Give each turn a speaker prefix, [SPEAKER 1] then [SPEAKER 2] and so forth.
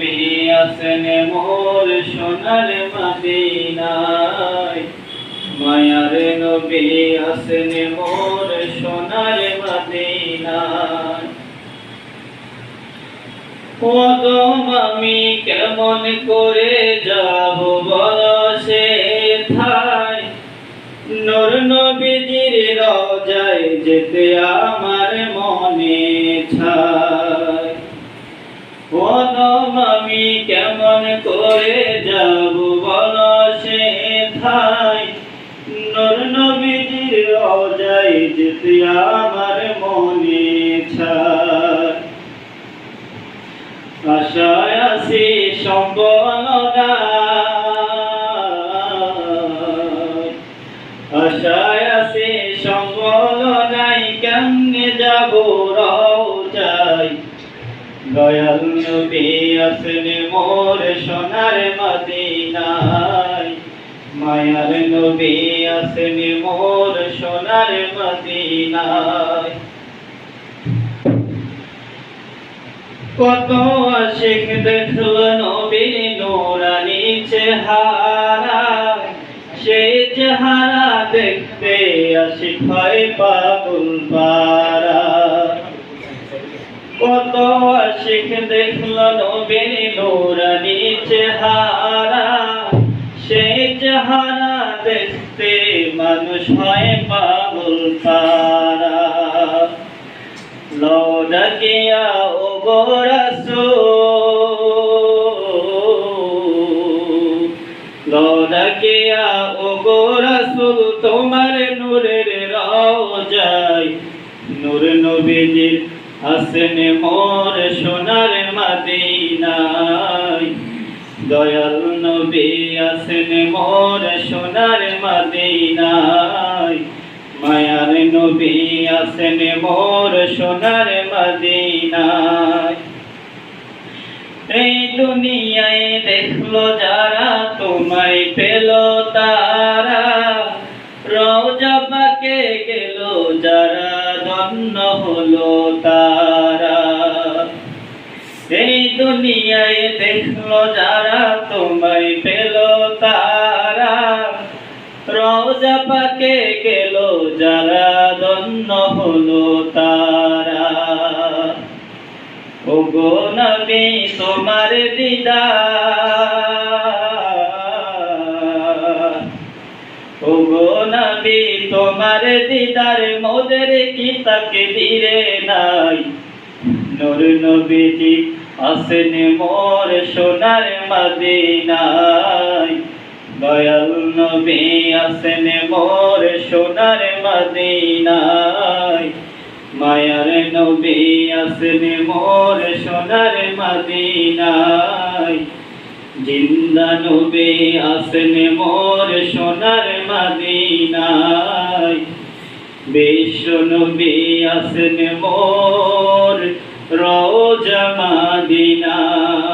[SPEAKER 1] নবী আসেন মোর সোনার মদিনায়। মায়ার নবী আসেন মোর সোনার মদিনায়। আমি কেমন করে যাব বল সে থাই নূর নবীজির রজায় যেতে আমার মনে ছায় কদম আমি কেমন করে যাব বল সে থাই নূর নবীজির রজায় যেতে আমার মনে আশায় আছি সম্বলনা সম্বল নাই কেমনে যাব যাই দয়াল নবী আসেন মোর সোনার মদিনায়। মায়ার নবী আসেন মোর সোনার মদিনায়। কত আশিক দেখল নবীর নোরানি চেহারা। সেই চেহারা দেখতে আশিক হয় পাগল পারা কত আশিক দেখল নবীর নোরানি চেহারা সেই চেহারা দেখতে মানুষ হয় পাগল পারা লৌডকিয়া ও গোরসু লৌডকিয়া ও গোরসুল তোমার নূরের রওজায় নূর নবীজির আসেন মোর সোনার মদিনায়। দয়াল নবী আসেন মোর সোনার মদিনায়। মায়ার নবী আসেন মোর সোনার মদিনায়। এই দুনিয়ায় দেখল যারা, তোমায় পেল তারা রওজা পাকে গেল যারা ধন্য হলো তারা। এই দুনিয়ায় দেখল যারা, তোমায় পেল তারা। রওজা পাকে গেল, যারা ধন্য হলো তারা। ওগো নবী, তোমার দিদার তোমার দিদার মোদের কি তাকে দিরে নাই। নূর নবীজি আসেন মোর সোনার মদিনায়। দয়াল নবী আসেন মোর সোনার মদিনায়। মায়ার নবী আসেন মোর সোনার মদিনায়। জিন্দা নবী আসেন মোর সোনার মাদিনায়। বিশ্ব নবী আসেন মোর রোজা মদিনায়।